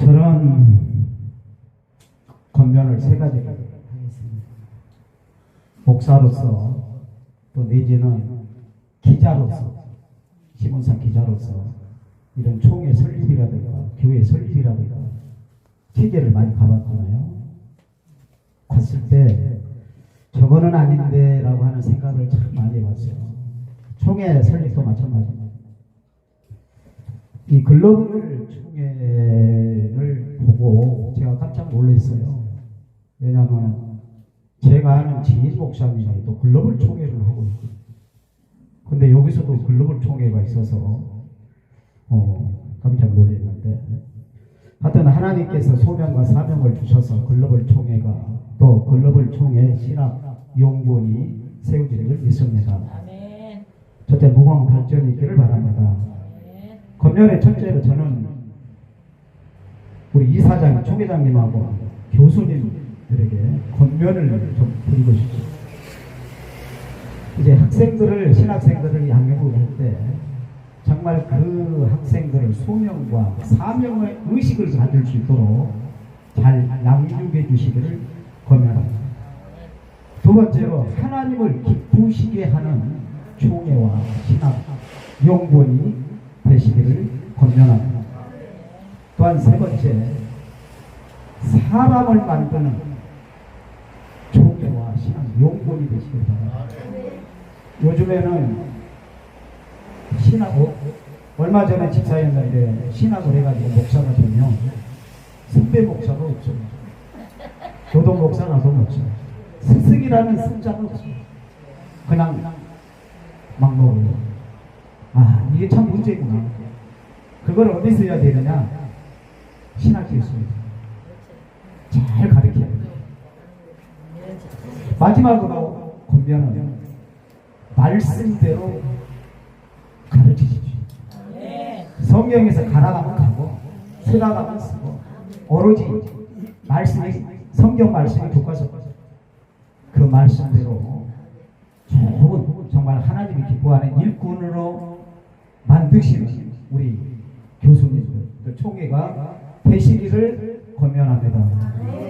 저런 권면을 세 가지 하겠습니다. 목사로서 또 내지는 기자로서 신문사 기자로서 이런 총회 설립이라든가 교회 설립이라든가 취재를 많이 가봤잖아요. 갔을 때 저거는 아닌데라고 하는 생각을 참 많이 해봤어요. 총회 설립도 마찬가지입니다. 이 글로벌 총회를 보고 제가 깜짝 놀랐어요. 왜냐하면 제가 아는 지인 목사님이 또 글로벌 총회를 하고 있고 근데 여기서도 글로벌 총회가 있어서 어, 깜짝 놀랐는데 하여튼 하나님께서 소명과 사명을 주셔서 글로벌 총회가 또 글로벌 총회 신학 용본이 세워지기를 믿습니다. 첫째 무궁 발전이 있기를 바랍니다. 검열의 첫째로 저는 우리 이사장, 총회장님하고 교수님들에게 권면을 좀 드리고 싶죠. 이제 학생들을, 신학생들을 양육을 할 때 정말 그 학생들을 소명과 사명의 의식을 가질 수 있도록 잘 양육해 주시기를 권면합니다. 두 번째로 하나님을 기쁘시게 하는 총회와 신학 용본이 되시기를 권면합니다. 또한 세 번째 사람을 만드는 총회와 신학 용본이 되시길 바랍니다. 요즘에는 신학 얼마 전에 집사였는데 신학을 해가지고 목사가 되면 선배 목사가 없어요. 교동 목사가 좀 없어요. 스승이라는 습자가 없어요. 그냥 막 먹어요. 아, 이게 참 문제구나. 그걸 어디서 해야 되느냐? 교수입니다. 잘 가르쳐야 돼요. 마지막으로 권면은 말씀대로 가르치십시오. 성경에서 가라가면 가고 쓰라가면 쓰고 오로지 말씀이 성경 말씀이 교과서 그 말씀대로 좋은 정말 하나님이 기뻐하는 일꾼으로 만드시는 우리 교수님들 또 총회가 되시기를 권면합니다.